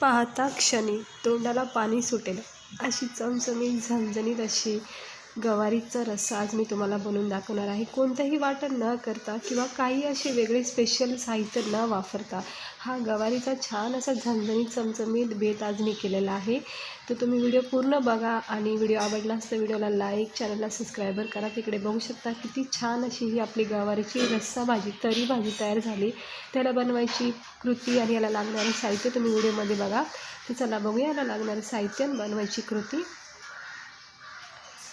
पाहता क्षणी तोंडाला पाणी सुटेल. अशी चमचमीत झणझणीत अशी गवारीचा रस्सा आज मी तुम्हाला बनवून दाखवणार आहे. कोणतंही वाटण न करता किंवा काही असे वेगळे स्पेशल साहित्य न वापरता हा गवारीचा छान असा झणझणीत चमचमीत बेत आज मी केलेला आहे. तर तुम्ही व्हिडिओ पूर्ण बघा आणि व्हिडिओ आवडला तर व्हिडिओला लाईक चॅनलला सबस्क्रायबर करा. तिकडे बघू शकता किती छान अशी ही आपली गवारीची रस्सा भाजी तरी भाजी तयार झाली. त्याला बनवायची कृती आणि याला लागणारं साहित्य तुम्ही व्हिडिओमध्ये बघा. तर चला बघूया याला लागणारं साहित्य आणि बनवायची कृती.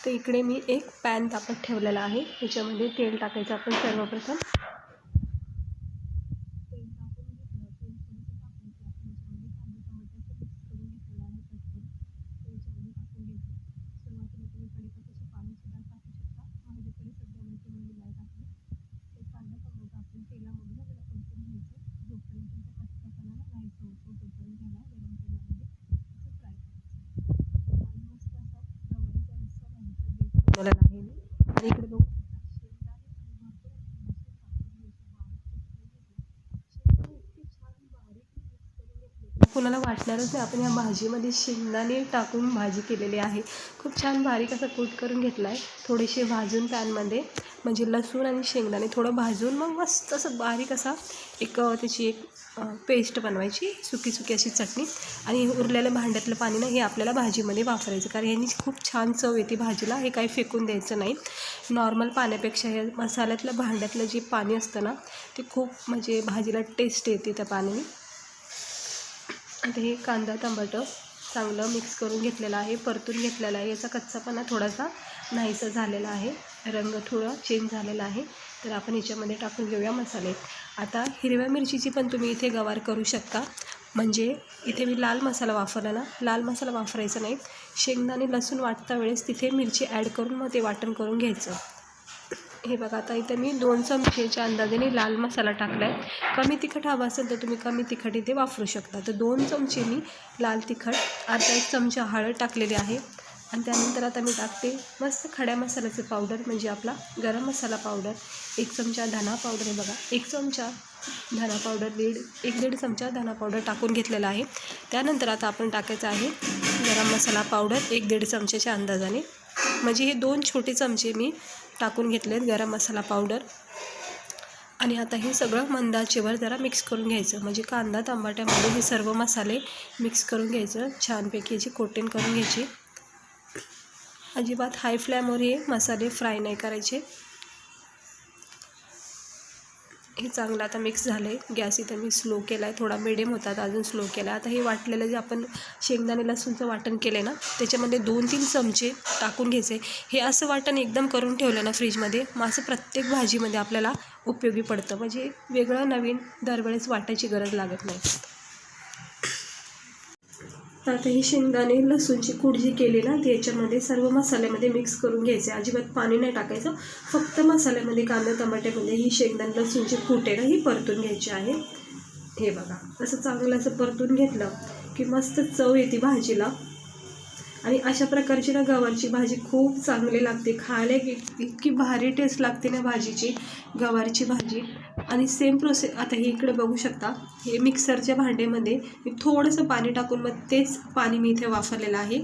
तर इकडे मी एक पॅन तापत ठेवलेला आहे. त्याच्यामध्ये तेल टाकायचं आपण सर्वप्रथम तेल टाकून घेतलं तेल थोडंसं टाकायचं आपण याच्यामध्ये कांदा टमाट्याचं मिक्स करून घेतलेलं आहे पटकन ते याच्यामध्ये टाकून घ्यायचं सुरुवातीला तुम्ही कढीपत्त्याचे पानंसुद्धा टाकू शकता माझ्याकडे सध्या नव्हते म्हणून मी नाही टाकले ते कांदा टमाटा आपण तेलामधून जरा परतून घ्यायचं जोपर्यंत तुमचा कच्चापणा ना नाहीसा होतो तोपर्यंत ह्याला गरम तेलामध्ये असं फ्राय करायचं आणि मस्त असा गवारीचा रस्सा भाजीचा बेस बनवलेला आहे मी आणि इकडे बघू शकता शेंगदाणे आणि भरपूर असे लसूण टाकून घ्यायचं बारीक चिरून घेतलं शेंगदाणे इतके छान बारीक मिक्स करून घेतले कुणाला होते आपण या भाजीमध्ये शेंगदाणे टाकून भाजी केलेली आहे खूप छान बारीक असा कूट करून घेतला आहे थोडेसे भाजून पॅनमध्ये म्हणजे लसूण आणि शेंगदाणे थोडं भाजून मग मस्त असं बारीक असा एक त्याची एक पेस्ट बनवायची सुकी सुकी अशी चटणी. आणि उरलेलं भांड्यातलं पाणी ना हे आपल्याला भाजीमध्ये वापरायचं कारण ह्यांनी खूप छान चव येते भाजीला हे काही फेकून द्यायचं नाही. नॉर्मल पाण्यापेक्षा हे मसाल्यातलं भांड्यातलं जे पाणी असतं ना ते खूप म्हणजे भाजीला टेस्ट येते त्या पाण्याने. आता हे कांदा टमाटं चांगलं मिक्स करून घेतलेलं आहे परतून घेतलेला आहे. याचा कच्चापणा थोडासा नाहीसा झालेला आहे. रंग थोडा चेंज झालेला आहे. तर आपण याच्यामध्ये टाकून घेऊया मसाले. आता हिरव्या मिरचीची पण तुम्ही इथे गवार करू शकता. म्हणजे इथे मी लाल मसाला वापरला ना लाल मसाला वापरायचा नाही. शेंगदाणे लसूण वाटता वेळेस तिथे मिरची ॲड करून मग ते वाटण करून घ्यायचं. हे बघा आता इथं मी दोन चमचेच्या अंदाजाने लाल मसाला टाकला आहे कमी तिखट हवा असेल तर तुम्ही कमी तिखट इथे वापरू शकता. तर दोन चमचे मी लाल तिखट अर्धा एक चमचा हळद टाकलेली आहे. आणि त्यानंतर आता मी टाकते मस्त खड्या मसाल्याचं पावडर म्हणजे आपला गरम मसाला पावडर एक चमचा धना पावडर आहे बघा. एक चमचा धना पावडर दीड एक दीड चमचा धना पावडर टाकून घेतलेला आहे. त्यानंतर आता आपण टाकायचं आहे गरम मसाला पावडर एक दीड चमच्याच्या अंदाजाने. म्हणजे हे दोन छोटे चमचे मी टाकून घेतलेत गरम मसाला पावडर. आणि आता हे सगळं मंदाचेवर जरा मिक्स करून घ्यायचं. म्हणजे कांदा टमाट्यामध्ये हे सर्व मसाले मिक्स करून घ्यायचं. छानपैकी याची कोटिंग करून घ्यायची. अजिबात हाय फ्लेमवर हे मसाले फ्राय नाही करायचे. हे चांगलं आता मिक्स झालं आहे गॅस इथं मी स्लो केला आहे थोडा मिडियम होता आता अजून स्लो केला आहे आता हे वाटलेलं जे आपण शेंगदाणे लसूणचं वाटण केलं आहे ना त्याच्यामध्ये दोन तीन चमचे टाकून घ्यायचे. हे असं वाटण एकदम करून ठेवलं ना फ्रीजमध्ये मग असं प्रत्येक भाजीमध्ये आपल्याला उपयोगी पडतं. म्हणजे वेगळं नवीन दरवेळेस वाटायची गरज लागत नाही. तर आता ही शेंगदाणे लसूणची कुडजी केली ना ती याच्यामध्ये सर्व मसाल्यामध्ये मिक्स करून घ्यायचे. अजिबात पाणी नाही टाकायचं. फक्त मसाल्यामध्ये कांदा टमाट्यामध्ये म्हणजे ही शेंगदाणे लसूणची कुटे आहे ना ही परतून घ्यायची आहे. हे बघा असं चांगलं असं परतून घेतलं की मस्त चव येते भाजीला. आणि अशा प्रकारची ना गवारची भाजी खूप चांगली लागते. खायला इतकी भारी टेस्ट लागते ना भाजीची गवारची भाजी. आणि सेम प्रोसेस आता हे इकडे बघू शकता. हे मिक्सरच्या भांड्यामध्ये मी थोडंसं पाणी टाकून मग तेच पाणी मी इथे वापरलेलं आहे.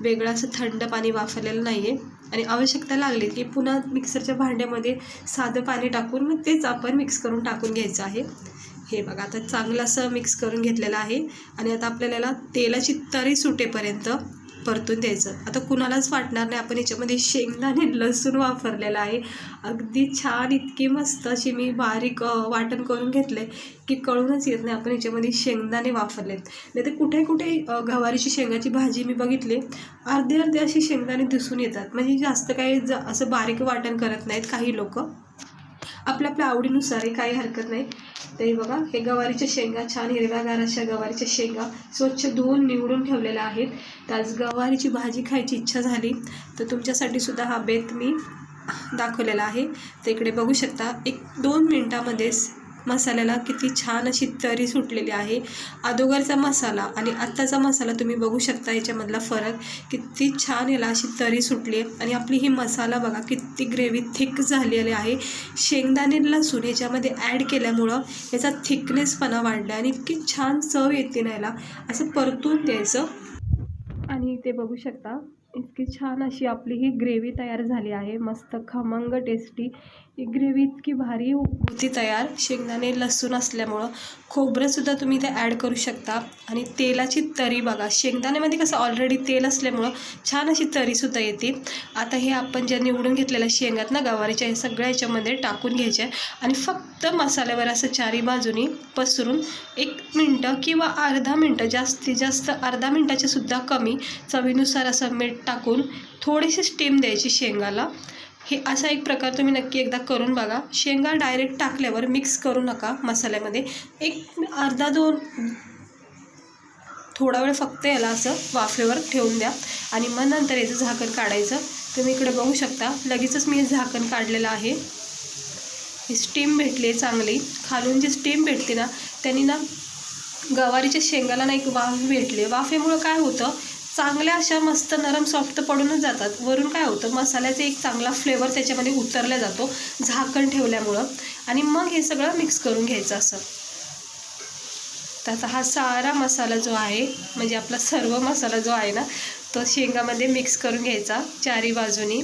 वेगळं असं थंड पाणी वापरलेलं नाही आहे आणि आवश्यकता लागली की पुन्हा मिक्सरच्या भांड्यामध्ये साधं पाणी टाकून मग तेच आपण मिक्स करून टाकून घ्यायचं आहे. हे बघा आता चांगलं असं मिक्स करून घेतलेलं आहे. आणि आता आपल्याला तेलाची तरी सुटेपर्यंत परतून द्यायचं. आता कुणालाच वाटणार नाही. आपण याच्यामध्ये शेंगदाणे लसूण वापरलेलं आहे. अगदी छान इतकी मस्त अशी मी बारीक वाटण करून घेतले की कळूनच येत नाही आपण याच्यामध्ये शेंगदाणे वापरलेत. नाही तर कुठे कुठे गवारीची शेंगाची भाजी मी बघितली अर्धे अर्धे अशी शेंगदाणे दिसून येतात. म्हणजे जास्त काही ज असं बारीक वाटण करत नाहीत काही लोक. आपल्या आपल्या आवडीनुसार आहे काही हरकत नाही. ते बघा. हे गवारीच्या शेंगा छान हिरव्यागार अशा गवारीच्या शेंगा स्वच्छ धुवून निवडून ठेवलेल्या आहेत. तर आज गवारीची भाजी खायची इच्छा झाली तर तुमच्यासाठी सुद्धा हा बेत मी दाखवलेला आहे. तर इकडे बघू शकता एक दोन मिनटामध्येच मसाल्याला किती छान अशी तरी सुटलेली आहे. अदोगरचा मसाला आणि आत्ताचा मसाला तुम्ही बघू शकता याच्यामधला फरक किती छान याला अशी तरी सुटली आहे. आणि आपली ही मसाला बघा किती ग्रेव्ही थिक झालेली आहे. शेंगदाणे लसूण याच्यामध्ये ॲड केल्यामुळं याचा थिकनेसपणा वाढला आणि इतकी छान चव येते ना याला. असं परतून द्यायचं. आणि ते बघू शकता. इतकी छान अशी आपली ही ग्रेव्ही तयार झाली आहे. मस्त खमंग टेस्टी ही ग्रेव्ही इतकी भारी होती तयार. शेंगदाणे लसूण असल्यामुळं खोबरंसुद्धा तुम्ही ते ॲड करू शकता. आणि तेलाची तरी बघा शेंगदाण्यामध्ये कसं ऑलरेडी तेल असल्यामुळं छान अशी तरीसुद्धा येते. आता हे आपण ज्या निवडून घेतलेल्या शेंगात ना गवारीच्या हे सगळ्या याच्यामध्ये टाकून घ्यायचे आणि फक्त मसाल्यावर असं चारी बाजूनी पसरून एक मिनटं किंवा अर्धा मिनटं जास्तीत जास्त अर्धा मिनटाच्या सुद्धा कमी चवीनुसार असं मीठ टाकून थोडीशी स्टीम द्यायची शेंगाला. हे असा एक प्रकार तुम्ही नक्की एकदा करून बघा. शेंगा डायरेक्ट टाकल्यावर मिक्स करू नका मसाल्यामध्ये. एक अर्धा दोन थोडा वेळ फक्त याला असं वाफेवर ठेवून द्या. आणि मग नंतर याचं झाकण काढायचं. तुम्ही इकडे बघू शकता. लगेचच मी हे झाकण काढलेलं आहे. ही स्टीम भेटली आहे चांगली. खालून जी स्टीम भेटते ना त्यांनी ना गवारीच्या शेंगाला ना एक वाफ भेटले. वाफेमुळं काय होतं? चांगल्या अशा मस्त नरम सॉफ्ट पडूनच जातात. वरून काय होतं मसाल्याचा एक चांगला फ्लेवर त्याच्यामध्ये उतरला जातो झाकण ठेवल्यामुळं. आणि मग हे सगळं मिक्स करून घ्यायचं असं. तर आता हा सारा मसाला जो आहे म्हणजे आपला सर्व मसाला जो आहे ना तो शेंगामध्ये मिक्स करून घ्यायचा चारी बाजूनी.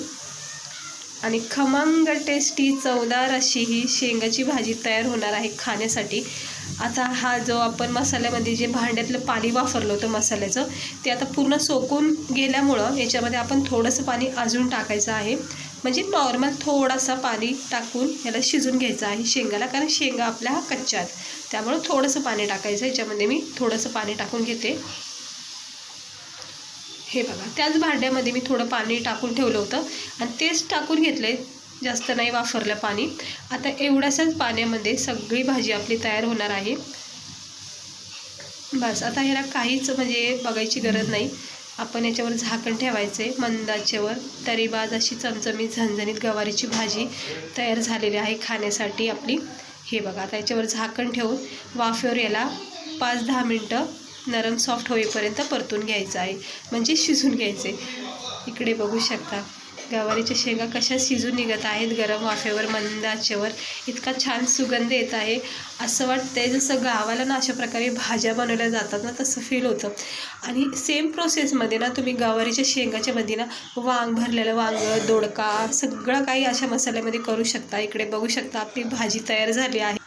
आणि खमंग टेस्टी चवदार अशी ही शेंगाची भाजी तयार होणार आहे खाण्यासाठी. आता हा जो आपण मसाल्यामध्ये जे भांड्यातलं पाणी वापरलं होतं मसाल्याचं ते आता पूर्ण सोकून गेल्यामुळं याच्यामध्ये आपण थोडंसं पाणी अजून टाकायचं आहे. म्हणजे नॉर्मल थोडासा पाणी टाकून याला शिजून घ्यायचं आहे शेंगाला कारण शेंगा आपल्या हा कच्च्या आहेत. त्यामुळं थोडंसं पाणी टाकायचं याच्यामध्ये मी थोडंसं पाणी टाकून घेते. हे बघा त्याच भांड्यामध्ये मी थोडं पाणी टाकून ठेवलं होतं. आणि तेच टाकून घेतलं आहे जास्त नाही वापरलं पाणी. आता एवढ्याशाच पाण्यामध्ये सगळी भाजी आपली तयार होणार आहे. बस आता ह्याला काहीच म्हणजे बघायची गरज नाही. आपण याच्यावर झाकण ठेवायचं आहे मंदाच्यावर तरीबाज अशी चमचमीत झणझणीत गवारीची भाजी तयार झालेली आहे खाण्यासाठी आपली. हे बघा आता याच्यावर झाकण ठेवून वाफेवर याला पाच दहा मिनटं नरम सॉफ्ट होईपर्यंत परतून घ्यायचं आहे. म्हणजे शिजून घ्यायचे इकडे बघू शकता. गवारीच्या शेंगा कशा शिजून निघत आहेत? गरम वाफेवर मंद आचेवर. इतका छान सुगंध येत आहे. असं वाटतंय जसं गावाला ना अशा प्रकारे भाज्या बनवल्या जातात ना तसं फील होतं. आणि सेम प्रोसेसमध्ये ना तुम्ही गवारीच्या शेंगाच्या मध्ये ना वांग भरलेलं वांग दोडका सगळं काही अशा मसाल्यामध्ये करू शकता. इकडे बघू शकता आपली भाजी तयार झाली आहे.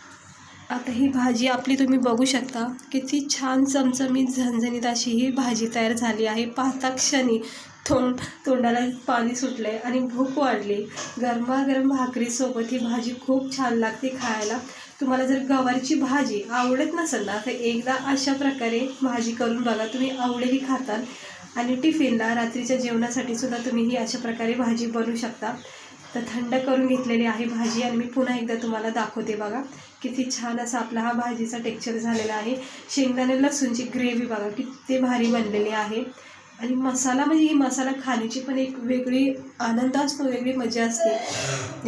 आता ही भाजी आपली तुम्ही बघू शकता. किती छान चमचमीत झणझणीत अशी ही भाजी तयार झाली आहे. पाहता क्षणी तोंड तोंडाला पाणी सुटलं आहे आणि भूक वाढली. गरमागरम भाकरीसोबत ही भाजी खूप छान लागते खायला. तुम्हाला जर गवारीची भाजी आवडत नसेल ना तर एकदा अशा प्रकारे भाजी करून बघा. तुम्ही आवडेही खाताल आणि टिफिनला रात्रीच्या जेवणासाठी सुद्धा तुम्ही ही अशा प्रकारे भाजी बनवू शकता. तर थंड करून घेतलेली आहे भाजी आणि मी पुन्हा एकदा तुम्हाला दाखवते बघा. किती छान असा आपला हा भाजीचा टेक्स्चर झालेला आहे. शेंगदाणे लसूणची ग्रेव्ही बघा किती भारी बनलेली आहे. आणि मसाला म्हणजे ही मसाला खाण्याची पण एक वेगळी आनंद असतो वेगळी मजा असते.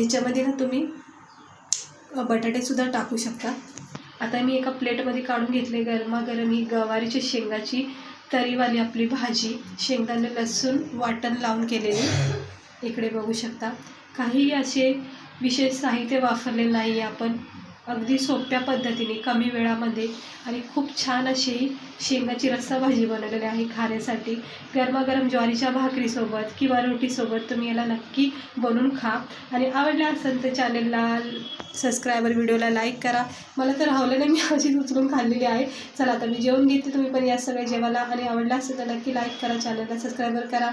याच्यामध्ये ना तुम्ही बटाटेसुद्धा टाकू शकता. आता मी एका प्लेटमध्ये काढून घेतले गरमागरम ही गवारीच्या शेंगाची तरीवाली आपली भाजी. शेंगदाणे लसूण वाटण लावून केलेली. इकडे बघू शकता. काही असे विशेष साहित्य वापरले नाही आपण. अगदी सोप्या पद्धतीने कमी वेळामध्ये आणि खूप छान अशी शेंगाची रस्सा भाजी बनवलेली आहे खाण्यासाठी गरमागरम ज्वारीच्या भाकरीसोबत किंवा रोटीसोबत तुम्ही याला नक्की बनवून खा. आणि आवडलं असेल तर चॅनलला सबस्क्रायबर व्हिडिओला लाईक करा. मला तर राहलं नाही मी अशीच उचलून खाल्लेली आहे. चला आता मी जेवण घेते. तुम्ही पण या सगळ्या जेवायला आणि आवडला असेल तर नक्की लाईक करा चॅनलला सबस्क्रायबर करा.